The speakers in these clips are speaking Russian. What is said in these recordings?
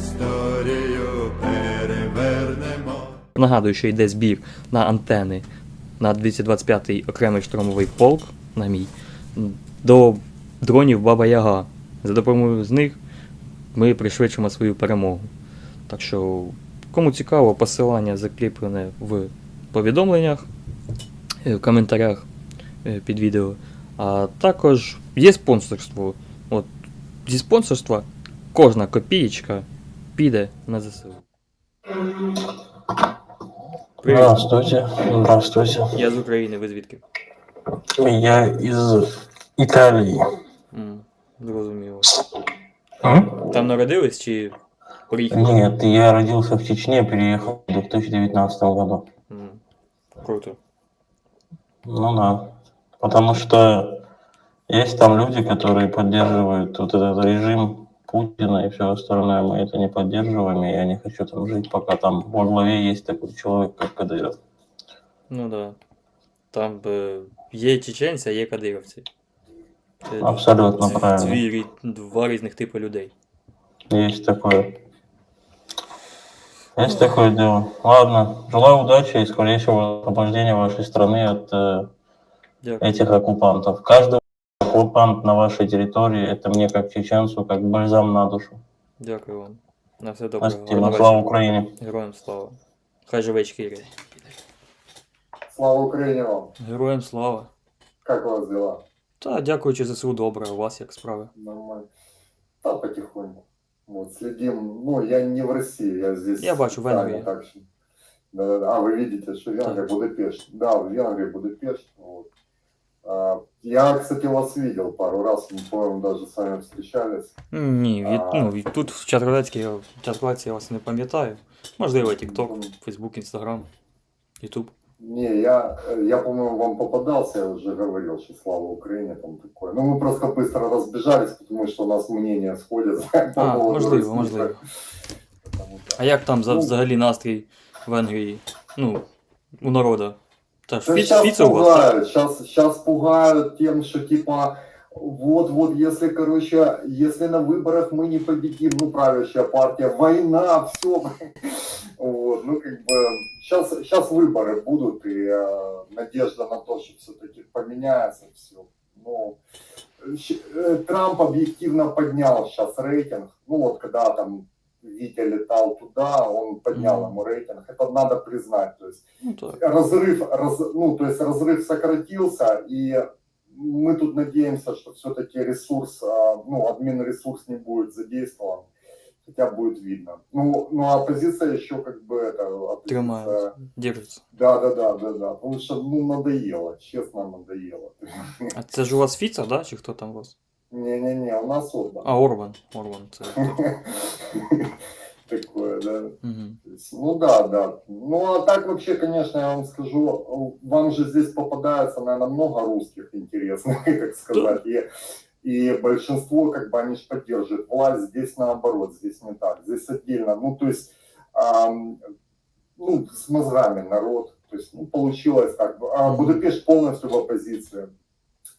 історію перевернемо. Нагадую, що йде збір на антени на 225-й окремий штурмовий полк на мій до дронів Баба Яга. За допомогою з них ми пришвидшимо свою перемогу. Так що, кому цікаво, посилання закріплене в повідомленнях, е, в коментарях е, під відео. А також є спонсорство. От, зі спонсорства кожна копієчка піде на ЗСУ. Привіт. Здравствуйте. Здравствуйте. Я з України, ви звідки? Я из Италии. М, Зрозуміло. М? Там народились чи приїхали? Нет, я родился в Чечне, переехал в 2019 году. М, Круто. Ну да. Потому что есть там люди, которые поддерживают вот этот режим Путина и все остальное. Мы это не поддерживаем, и я не хочу там жить, пока там во главе есть такой человек, как Кадыров. Ну да. Там е, є чеченці, а є кадировці. Це Абсолютно дв- правильно. Дві, рі- два різних типи людей. Есть такое. Есть такое дело. Ладно, желаю удачи и скорейшего освобождения вашей страны от э, Дякую. этих оккупантов. Каждый оккупант на вашей территории, это мне как чеченцу, как бальзам на душу. Дякую вам. На все добре. Спасибо. Гарного Слава вечора. Украине. Героям слава. Хай живе Ічкірія. Слава Украине вам! Героям слава. Как у вас дела? Та дякуючи ЗСУ добре, а у вас як справи? Нормально? Да, потихоньку. Вот, следим. Ну, я не в России, я здесь. Я бачу, в специально Венгрии. так что- Да-да-да. А, вы видите, что Венгрия, Так. Будапешт. Да, в Венгрии, Будапешт. Вот. А, я, кстати, вас видел пару раз, мы, по-моему, даже с вами встречались. Ні, від, А. ну, від, тут в Чаткалецькій, в Чаткалеці я вас не пам'ятаю. Можливо, TikTok, Мгм. Facebook, Instagram, YouTube. Не, я, э, я, по-моему, вам попадался, я уже говорил, что слава Украине там такое. Ну, мы просто быстро разбежались, потому что у нас мнения сходятся. по А, поводу можливо, России. можливо. Потому да. А як там за- Ну. взагалі настрій в Венгрії? Ну, у народу? Ж Да Фіц, сейчас так? пугают, сейчас, сейчас пугают тем, что типа вот-вот, если, короче, если на выборах мы не победим, ну, правящая партия, война, все. Вот, ну, как бы, сейчас, сейчас выборы будут, и э, надежда на то, что все-таки поменяется все. Ну, э, Трамп объективно поднял сейчас рейтинг, ну, вот, когда там Витя летал туда, он поднял ему рейтинг, это надо признать, то есть Ну так. разрыв, раз, ну, то есть разрыв сократился, и мы тут надеемся, что все-таки ресурс, а, ну, админ ресурс не будет задействован, хотя будет видно. Ну, ну а оппозиция еще как бы это... Тримається, держиться. Да, да, да, да, да. Потому что, ну, надоело, честно, надоело. А це ж у вас Фіца, да? Чи хто там у вас? Не-не-не, у нас Орбан. А, Орбан. Орбан, це. Такое, да. Ну да, да. Ну а так вообще, конечно, я вам скажу, вам же здесь попадается, наверное, много русских интересных, как сказать. И, и большинство, как бы, они же поддерживают власть. Здесь наоборот, здесь не так. Здесь отдельно. Ну, то есть, ну, с мозгами народ. То есть, ну, получилось так. А. Будапешт полностью в оппозиции.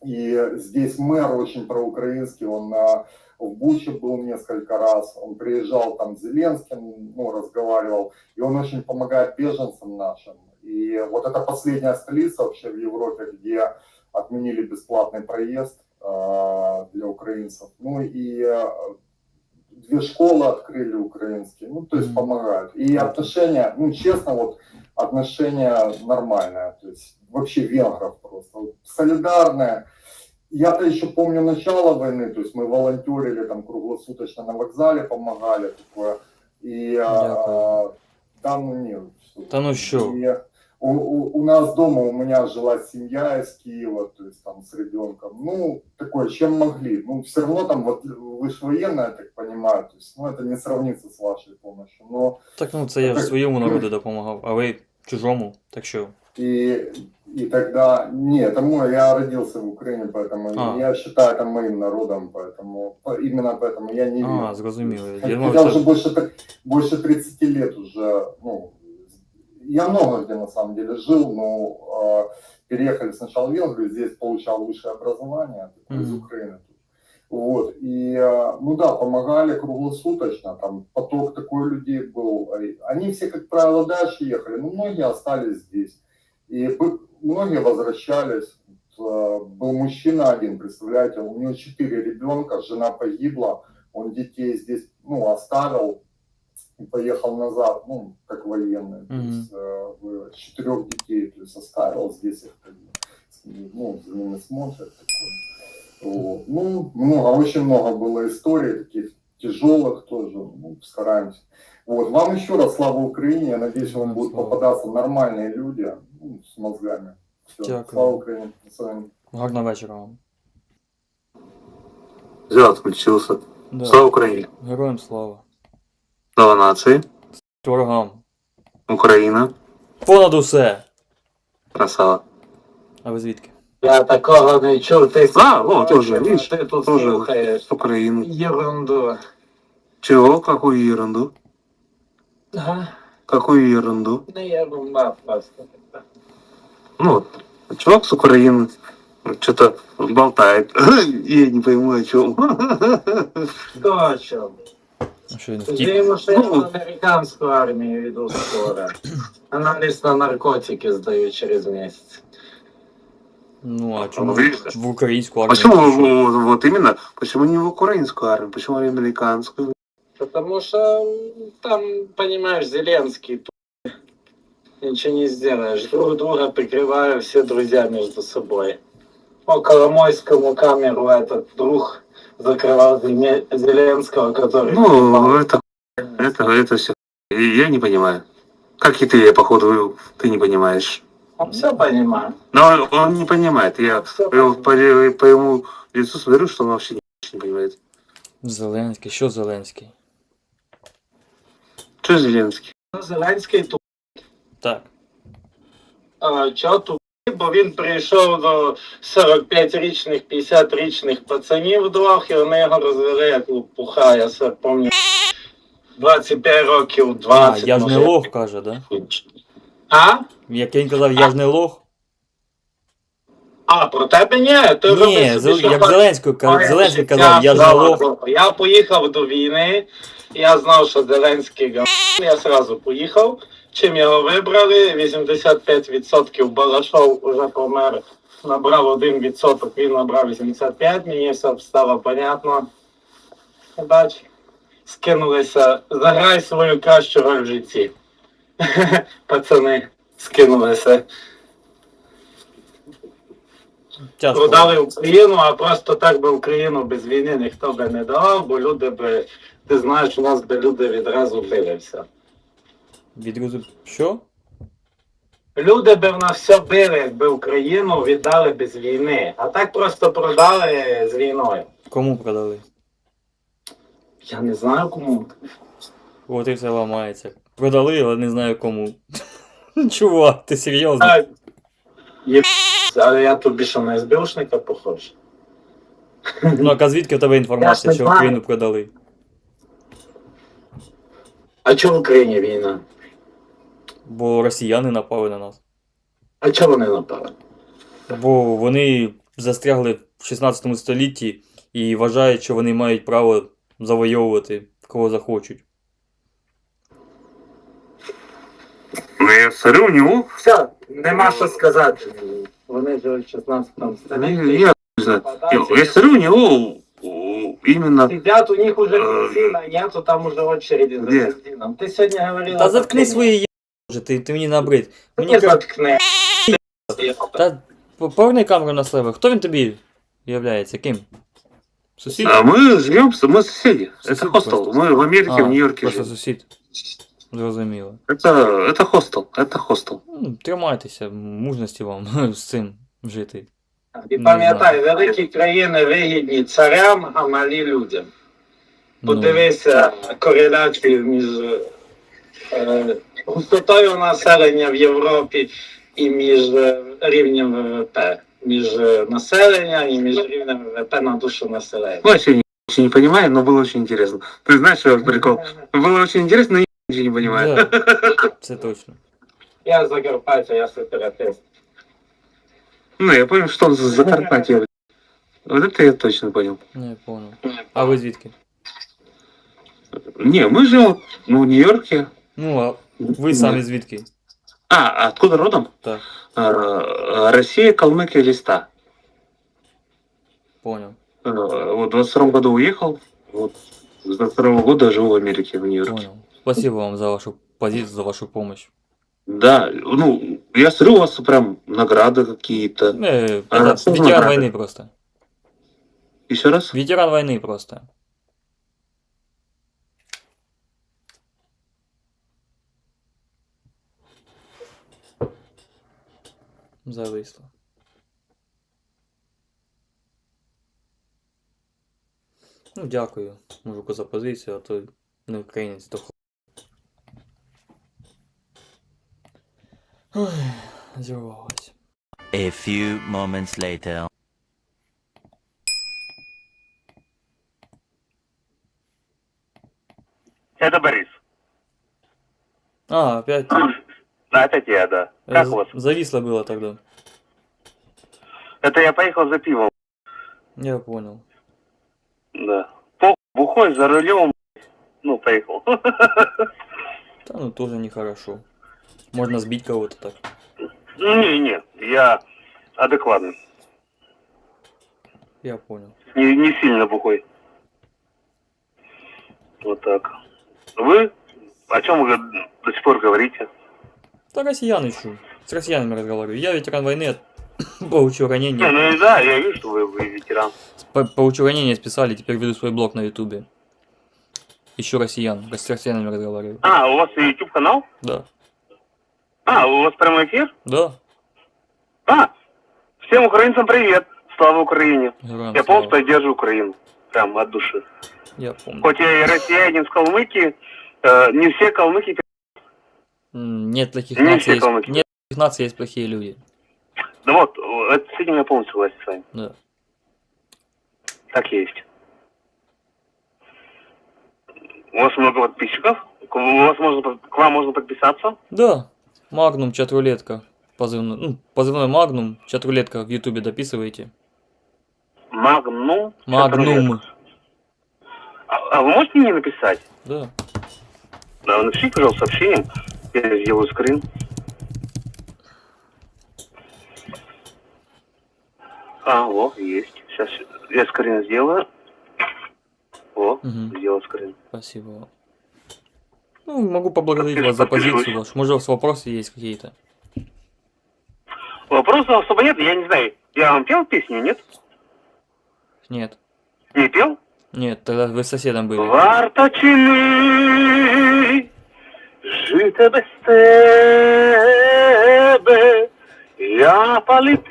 И здесь мэр очень проукраинский, он а, в Буче был несколько раз, он приезжал там с Зеленским, ну, разговаривал, и он очень помогает беженцам нашим. И вот это последняя столица вообще в Европе, где отменили бесплатный проезд э, для украинцев. Ну и э, две школы открыли украинские, ну, то есть помогают. И отношения, ну, честно, вот отношения нормальные, то есть вообще венгров просто вот солидарные. Я-то еще помню начало войны, то есть мы волонтерили там круглосуточно на вокзале, помогали такое. И а, Дякую. да, ну нет. что Та ну що? и у, у, у нас дома у меня жила семья из Киева, то есть там с ребенком. Ну, такое, чем могли. Ну, все равно там, вот вы же военная, я так понимаю, то есть, ну, это не сравнится с вашей помощью. Но Так ну це я ж своєму народу допомагав, а ви чужому. Так що. и, и тогда, не, это мой, я родился в Украине, поэтому А. я считаю это моим народом, поэтому, по- именно поэтому я не А, зрозуміло. Я думав, уже це... больше, больше 30 лет уже, ну, я много где на самом деле жил, но э, переехали сначала в Венгрию, здесь получал высшее образование такое из. Украины. Вот, и, э, ну да, помогали круглосуточно, там поток такой людей был. Они все, как правило, дальше ехали, но многие остались здесь. И многие возвращались. Вот, э, Был мужчина один, представляете, у него четыре ребенка, жена погибла, он детей здесь, ну, оставил и поехал назад, ну, как военный. То Мгм. есть, э, четырех детей, то есть оставил здесь их, как бы, с- ну, за ними смотрят. Такое. Вот. Ну, много, очень много было историй таких тяжелых тоже, ну, стараемся. Вот, вам еще раз слава Украине, я надеюсь, вам будут попадаться нормальные люди с мозгами. Все, Дякую. слава Украине, До. Гарного вечора вам. Все, отключился. Да. Слава Україні! Героям слава. Слава нації! Ворогам. Україна! Понад усе! Красава! А ви звідки? Я такого не чув. Ти А, о, тоже, видишь, ти тут тоже слухаєш с Украины. ерунду. Чего? Какую ерунду? Ага, Какую ерунду? не ерунда просто. Ну, вот, чувак с Украины что-то болтает. Я не пойму, о чем. Хто о чому? А що він втік? Дивимо, що я Ну. в американську армію йду скоро. Аналіз на наркотики здаю через місяць. Ну, а чому Видишь? в українську армію? Почему пішов? вот, вот именно? Почему не в украинскую армию? Почему в американскую? Потому что там, понимаешь, Зеленский тут ничего не сделаешь. Друг друга прикрываю все друзья между собой. По Коломойскому камеру этот друг закрывал Зеленского, который... Ну, это, это, это все. Я не понимаю. Как и ты, походу, ты не понимаешь. Он все понимает. Но он не понимает. Я по, по- по ему лицу смотрю, что он вообще не понимает. Зеленський, що Зеленський? Что Зеленский? Зеленський тут. Так. А, чого тут? Бо він прийшов до 45-річних, 50-річних пацанів двох, і вони його розвели як лопуха, я все пам'ятаю. 25 років, А, 20. я ж не може. лох, каже, да? А? Як він казав, я ж не лох. А, про тебе ні, ти Ні, Зел- як. Зеленський, ка- Зеленський казав, я ж не лох. Я поїхав до війни, я знав, що Зеленський гам. Я сразу поїхав. Чим його вибрали? 85% Балашов уже помер. Набрав 1%, він набрав 85%, мені все стало понятно. Бач, скинулися. Заграй свою кращу роль в житті. Пацани скинулися. Тяжко. продали Україну, а просто так би Україну без війни ніхто би не давав, бо люди би, ти знаєш, у нас би люди відразу билися. Відрузу. Що? Люди би в нас все били, якби Україну віддали без війни, а так просто продали з війною. Кому продали? Я не знаю кому. От і все ламається. Продали, але не знаю кому. Чувак, ти серйозно? А, є... Але я тобі що на СБУшника похож. Ну, а звідки в тебе інформація, Я ж що знаю. Україну продали? А чого в Україні війна? Бо росіяни напали на нас. А чого вони напали? Бо вони застрягли в 16 столітті і вважають, що вони мають право завойовувати кого захочуть. Ну, я смотрю, у него... Все, нема що сказати. Вони живуть в 16 столітті. Я, не знаю. Я, я смотрю, у него именно... Сидят, у них уже Э, нету, там уже очереди за бензином. Ты сегодня говорила... Та заткни последней- свої є... ти, ти мені набрид. Мені Не кра- заткни. Та по- поверни камеру на себе. Хто він тобі являється? Ким? Сусід? А мы живем, с- мы соседи. Соседи Это хостел. просто. Мы в Америке, А, в Нью-Йорке Просто живем. сусід. Зрозуміло. Это, это хостел, это хостел. Ну, Тримайтеся, мужності вам з цим жити. І Не пам'ятай, великі країни вигідні царям, а малі людям. Ну, Подивися кореляцію між е, густотою населення в Європі і між е, рівнем ВВП. Між е, населення і між рівнем ВВП на душу населення. Мы вообще не, вообще не понимаем, но было очень интересно. Ты знаешь, что прикол? Было очень интересно, но я ничего не понимаю. да, це точно. Я з Закарпаття, я сепаратист. Ну, я понял, что он за Закарпатье. Вот это я точно понял. Не понял. А ви звідки? Не, мы живем ну, в Нью-Йорке. Ну, а ви самі звідки? А, а откуда родом? Так, А, Россия, Калмыкия, Листа. понял. А, Вот в 22 году уехал. Вот с 22 года живу в Америке, в Нью-Йорке. Понял. Спасибо вам за вашу позицию, за вашу помощь. Да, ну, я смотрю, у вас прям награды какие-то. Э, А, это ветеран награды? войны просто. Еще раз? Ветеран войны просто. Зависло. Ну, дякую, мужику, за позицію, а то не українець, то хо. Ой, зірвалось. A few moments later. Это Борис. А, опять. Да, опять я, да. Как у вас? Зависло было тогда. Это я поехал за пивом. Я понял. Да. По бухой за рулем. Ну, поехал. Да, ну тоже нехорошо. Можно сбить кого-то так. Не-не, я адекватный. Я понял. Не, не сильно бухой. Вот так. Вы? О чем вы до сих пор говорите? Да россиян ищу. С россиянами разговариваю. Я ветеран войны, получил Не, ранение. ну и да, я вижу, что вы, вы ветеран. По- Получил ранение, списали, теперь веду свой блог на ютубе. Ищу россиян. С россиянами разговариваю. А, у вас YouTube канал? Да. А, у вас прямой эфир? Да. А, всем украинцам привет. Слава Украине. Героям Я слава. полностью поддерживаю Украину. Прям от души. Я помню. Хоть я и россиянин с Калмыкии, э, не все калмыки... М, Нет таких Не наций, есть... Нет таких наций, есть плохие люди. Да вот, э, с этим я полностью согласен с вами. Да. Так есть. У вас много подписчиков? К- У вас можно, под- к вам можно подписаться? Да. Магнум, чат-рулетка. Позывной, ну, позывной Магнум, чат-рулетка в ютубе дописываете. Магнум? Магнум. А, а вы можете мне написать? Да. Да, напишите, пожалуйста, сообщением. Я сделаю скрин. А, вот, есть. Сейчас я скрин сделаю. О, Мгм. сделал скрин. Спасибо. Ну, могу поблагодарить вас за позицию вашу. Может, у вас вопросы есть какие-то? Вопросов особо нет, я не знаю. Я вам пел песню, нет? Нет. Не пел? Нет, тогда вы с соседом были. Варто чи ми жити без тебе, я полетів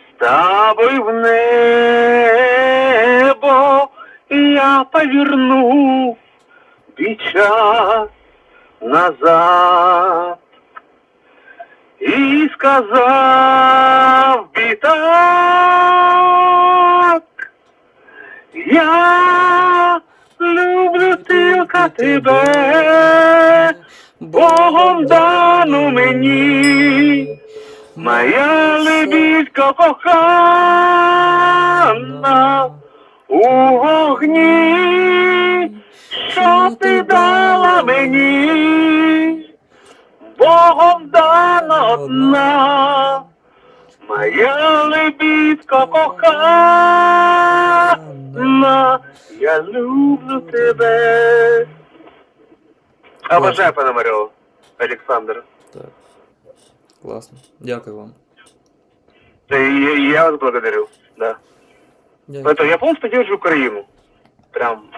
з тобою в небо, я повернув би час назад. І сказав би так, я тільки тебе, Богом дану мені, моя лебідка кохана у вогні, що ти дала мені, Богом дана одна. Моя лебідка кохана, я люблю тебе. Обожаю Пономарева, Александр. Так. Классно. Дякую вам. Да и я, вас благодарю, да. Дякую. Это я полностью поддерживаю Украину. Прям.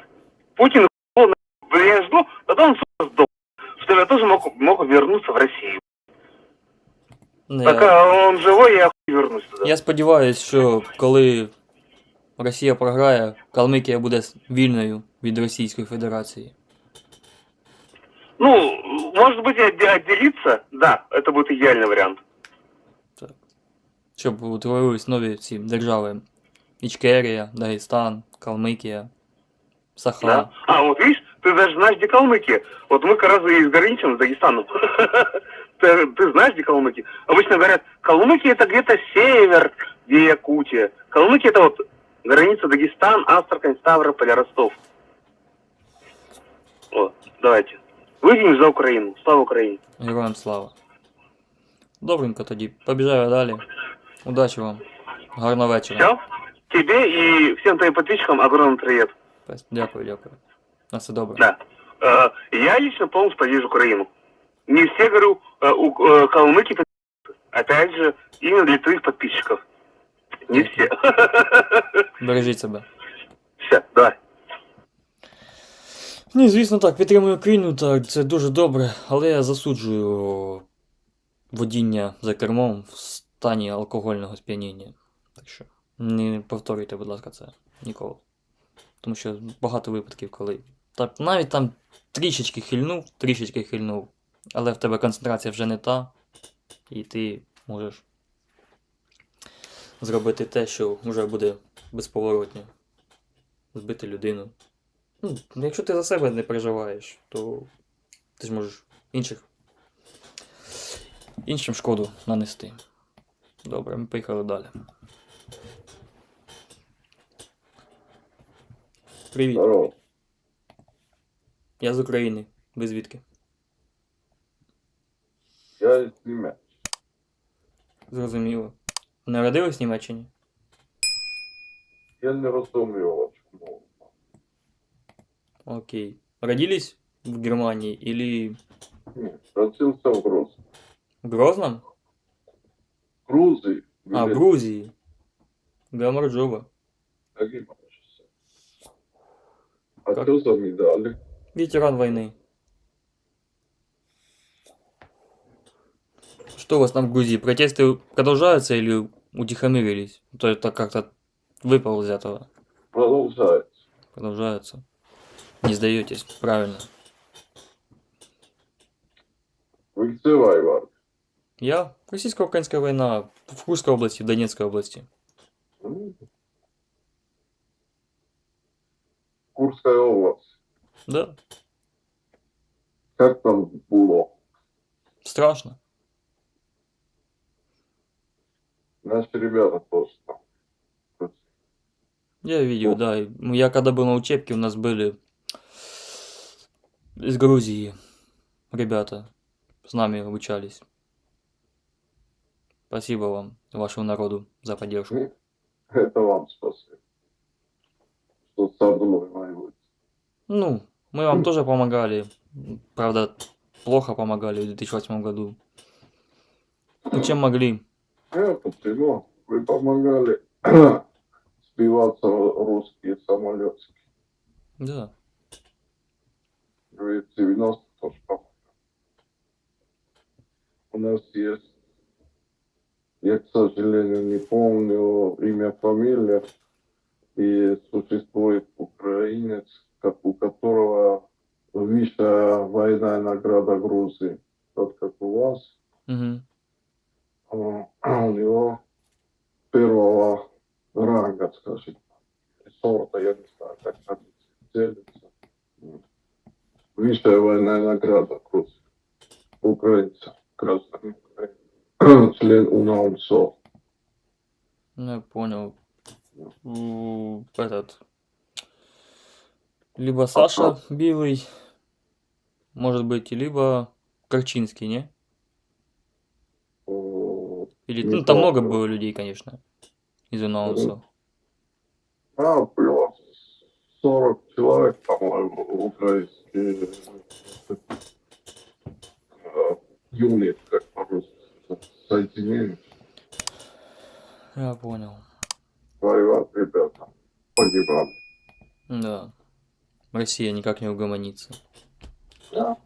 Путин, я жду, потом он сдох, что я тоже мог, мог вернуться в Россию. Не, Пока он живой, я хуй вернусь туда. Я сподіваюся, що коли Росія програє, Калмикія буде вільною від Російської Федерації. Ну, может быть, отде- отделиться, да, это будет идеальный вариант. Щоб утворились нові ці держави. Ічкерія, Дагестан, Калмикія, Саха. Да? А, вот видишь, ты даже знаешь, где Калмыкия. Вот мы как раз и граничим с Дагестаном. Ты, ты знаешь, где Калмыкия? Обычно говорят, Калмыкия это где-то север, где Якутия. Калмыкия это вот граница Дагестан, Астрахань, Ставрополь, Ростов. Вот, давайте. Выйдем за Украину. Слава Украине. Героям слава. Добренько тоді. Побіжаю далі. Удачі вам. Гарного вечора. Все? Тебе и всем твоим подписчикам огромный привет. Пес- Дякую, дякую. На все добре. Да. Э, Я лично полностью поддерживаю Украину. Не все, говорю, э, у э, калмыки, опять же, именно для твоих подписчиков. Не все. Бережіть себе. Все, давай. Ні, звісно так, підтримую Україну, так, це дуже добре, але я засуджую водіння за кермом в стані алкогольного сп'яніння. Так що не повторюйте, будь ласка, це ніколи. Тому що багато випадків, коли. Так, навіть там трішечки хильнув, трішечки хильнув, але в тебе концентрація вже не та, і ти можеш зробити те, що вже буде безповоротне. Збити людину. Ну, якщо ти за себе не переживаєш, то ти ж можеш інших. іншим шкоду нанести. Добре, ми поїхали далі. Привіт, Здорово. я з України. Ви звідки? Я из Німеччини. Зрозуміло. Народились в Німеччині? Я не розумію вашу мову. Окей. Родились в Германии или Ні, Родився в Грузії. в Грозном? Грузії. А, в Грузии. Гамарджоба. А Как? що за медалі? Ветеран войны. Что у вас там в Грузии? Протесты продолжаются или утихомирились? То это как-то выпал из этого. Продовжається. Продолжаются. Не сдаетесь, правильно. Ви где воювали? Я? Российско-украинская война в Курской области, в Донецкой области. Курская область. Да, Как там було? страшно. Наши ребята тоже там. Я видел, да. и Я когда был на учебке, у нас были из Грузии ребята с нами обучались. Спасибо вам, вашему народу, за поддержку. Это вам спасибо. Что со мной. Ну, мы вам тоже помогали. Правда, плохо помогали в 2008 году. Ну, чем могли. Э, почему? Вы помогали сбиваться русские самолетики. Да. Вы в 90 тоже помогали. У нас есть, я, к сожалению, не помню имя, фамилия, и существует украинец, у которого высшая военная награда Грузии. Вот как у вас. Угу. А, у него первого ранга, скажем, сорта, я не знаю, как там делится. Высшая военная награда Грузии. Украинца, Украины. Член УНАУНСО. Ну, понял. Этот. Либо Саша Билый, может быть, либо Корчинский, не? Или, Не ну, там много было людей, конечно, из анонса. А, плюс 40 человек, по-моему, украинские э, юнит, как по-русски, соединение. Я понял. Воевать, ребята, погибали. Да. Россия никак не угомонится. Да.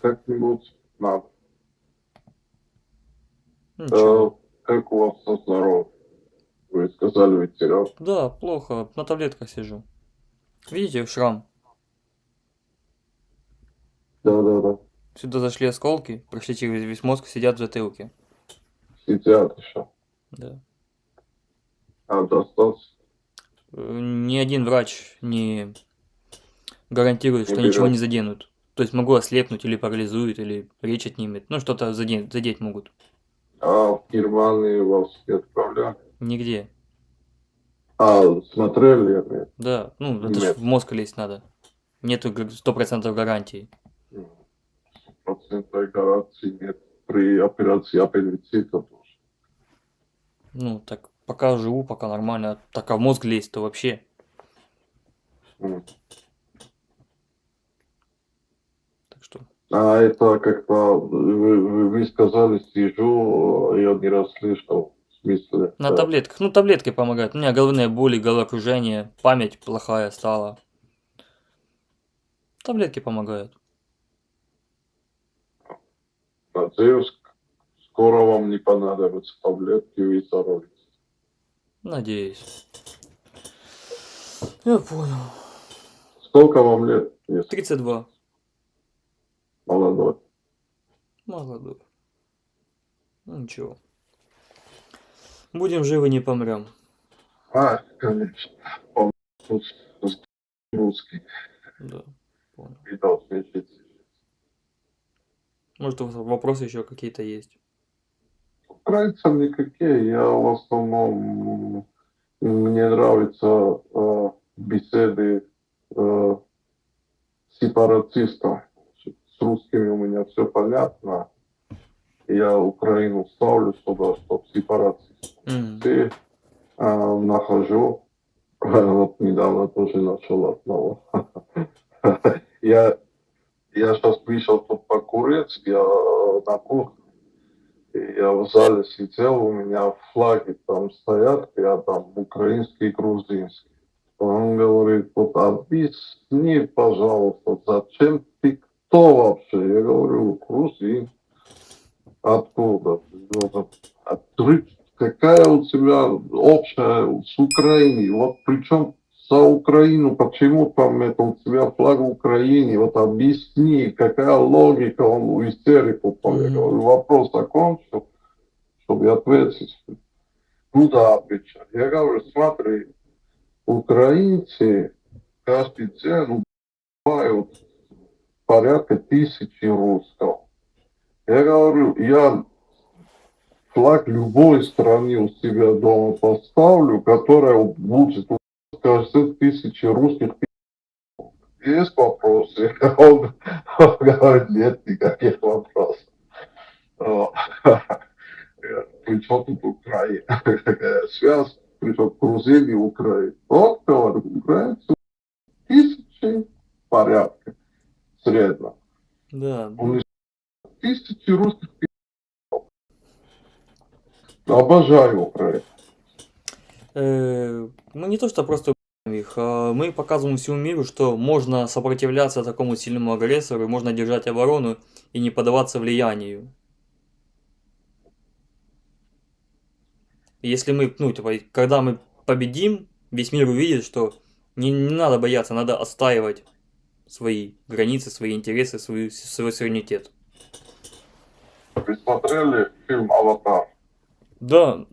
Как-нибудь надо. Ничего. Э, как у вас со здоровьем? Вы сказали ветеран. Да, плохо. На таблетках сижу. Видите, шрам? Да-да-да. Сюда зашли осколки, прошли через весь мозг, сидят в затылке. Сидят еще. Да. А достался. Э, Ни один врач не гарантирует, Не что ничего берет. не заденут. То есть могу ослепнуть или парализует, или речь отнимет. Ну, что-то задеть, задеть могут. А в Германии вас не отправляли? Нигде. А, смотрели, нет? Да, ну, это ж в мозг лезть надо. Нету 100% гарантии. процентной гарантии нет при операции аппендицита тоже. Ну, так пока живу, пока нормально. Так а в мозг лезть, то вообще. Так что. А это как-то, вы, вы- сказали, сижу, я не раз слышал, в смысле. На э, таблетках. Ну, таблетки помогают. У меня головные боли, головокружение, память плохая стала. Таблетки помогают. Надеюсь, скоро вам не понадобятся таблетки, вы здоровы. Надеюсь. Я понял. Сколько вам лет, если 32. Молодой? Молодой. Ну, ничего. Будем живы, не помрем. А, конечно. Русский, Да, понял. жить. Может, у вас вопросы еще какие-то есть? Украинцам никакие, я в основном, мне нравятся э, беседы э, сепаратистов. С русскими у меня все понятно. Я Украину ставлю сюда, чтобы сепаратисты. Мгм. И э, нахожу, вот недавно тоже нашел одного. Я, я сейчас вышел тут покурить, я на кухне, я в зале сидел, у меня флаги там стоят, я там украинский и грузинский. Он говорит, вот объясни, пожалуйста, зачем ты кто вообще? Я говорю, грузин. Откуда? Ну, а ты- какая у тебя общая с Украиной? Вот причем за Украину, почему там это у тебя флаг Украины? Вот объясни, какая логика, он в истерику. Я говорю, вопрос закончил, чтобы ответить. Ну да, отвечаю. Я говорю, смотри, украинцы каждый день убивают порядка тысячи русских. Я говорю, я флаг любой страны у себя дома поставлю, которая будет каждый тысячи русских есть вопросы? Он, говорит, нет никаких вопросов. Причем тут Украина? Связь? Причем Грузия и Украина. Вот, говорю, украинцы тысячи порядка средно. Да. Он из тысячи русских Обожаю Украину. Э, Мы не то, что просто их, а мы показываем всему миру, что можно сопротивляться такому сильному агрессору, можно держать оборону и не поддаваться влиянию. Если мы, ну, типа, когда мы победим, весь мир увидит, что не, не надо бояться, надо отстаивать свои границы, свои интересы, свой, свой суверенитет. Вы смотрели фильм «Аватар»? Да,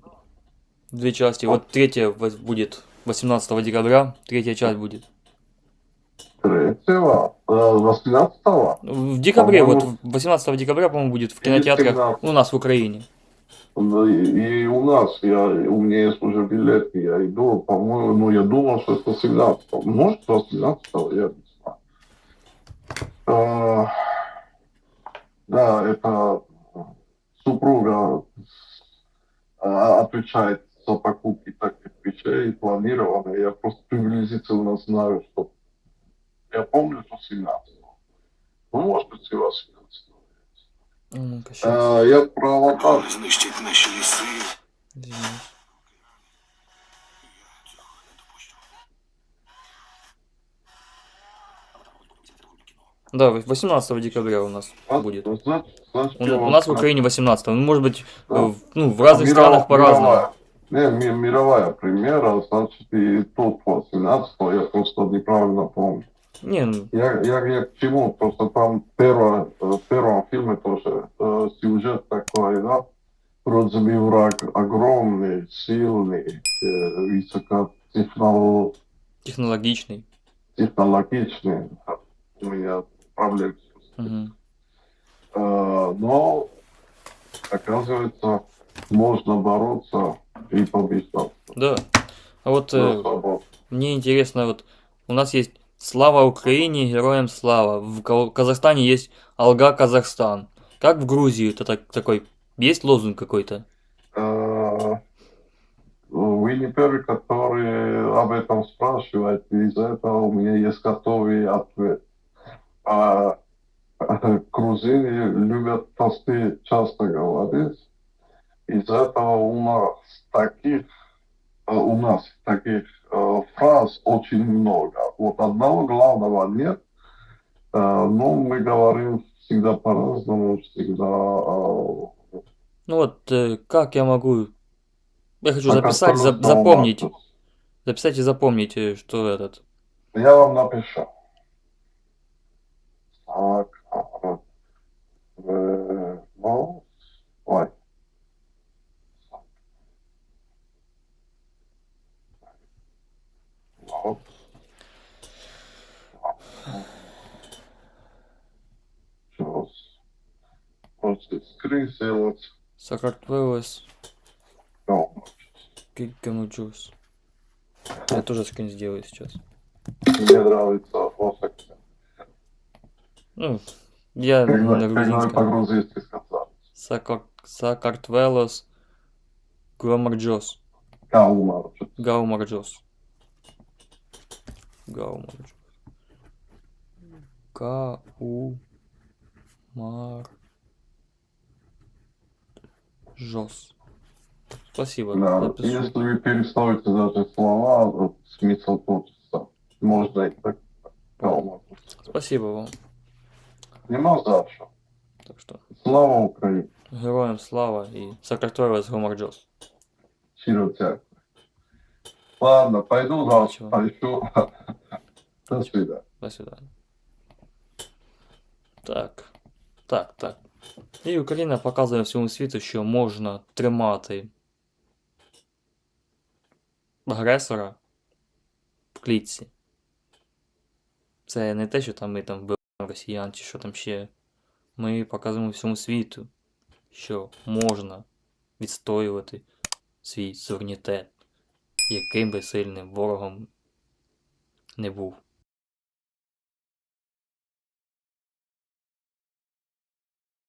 две части. Вот третья вос- будет 18 декабря, третья часть будет. Третьего, э, 18 В декабре, вот По-моему, 18 декабря, по-моему, будет в кинотеатрах 17. у нас в Украине. И, и у нас, я, у меня есть уже билет, я иду, по-моему, ну, я думал, что это 17 Может, 18 я да, это супруга а, отвечает за покупки таких вещей, планировано. Я просто приблизительно знаю, что я помню, что 17 Ну, может быть, и 18 А Ну-ка, щас. А, я про аватар. знищить наші ліси. Да, 18 декабря у нас А, будет. ну, значит- значит, У, я у нас в. Украине 18 Ну, может быть, Да. э, в- ну, в разных Мирова- странах по-разному. Не, ми- мировая примера, значит, и тут 18 я просто неправильно помню. Не, ну, Я, я, я к чему? Просто там первое, э, в первом фильме тоже э, сюжет такой, да? Вроде бы враг огромный, сильный, э, высокотехнолог- технологичный. технологичный. У меня проблемы. Мгм. Э, но, оказывается, можно бороться и побеждать. Да. А вот э, мне интересно, вот у нас есть Слава Украине, героям слава. В Ка- Казахстане есть Алга Казахстан. Как в Грузии это так, такой есть лозунг какой-то? Э, Вы не первый, который об этом спрашивает, и из-за этого у меня есть готовый ответ. А, грузины любят толстые часто говорить, из-за этого у нас таких, э, у нас таких э, фраз очень много. Вот одного главного нет, э, но мы говорим всегда по-разному, всегда э, Ну вот, э, как я могу... Я хочу записать, за- запомнить. Записать и запомнить, э, что этот. Я вам напишу. Сейчас. Просто скрин сделать. Сакартвелес Ну, Гигамуджус. Я тоже скрин сделаю сейчас. мне нравится. Ну, я на грузинском. по-грузински сказали. Сакар... Сакартвелос Громарджос. Каумар. Гаумарджос. Гаумарджос. Гаумарджос. Спасибо. Да, запишу. если вы переставите даже слова, смысл тот же. Можно и так. Каумар. Спасибо вам. Нема за що. Так что, Слава Україні! героям слава и Сакартвелос Громарджос. Щиро дякую. Ладно, пойду завтра поищу. До свидания. До свидания. Так. Так, так. І Україна показує всьому світу, що можна тримати агресора в клітці. Це не те, що там ми там вбиваємо росіян чи що там ще. Ми показуємо всьому світу, що можна відстоювати свій суверенітет, яким би сильним ворогом не був.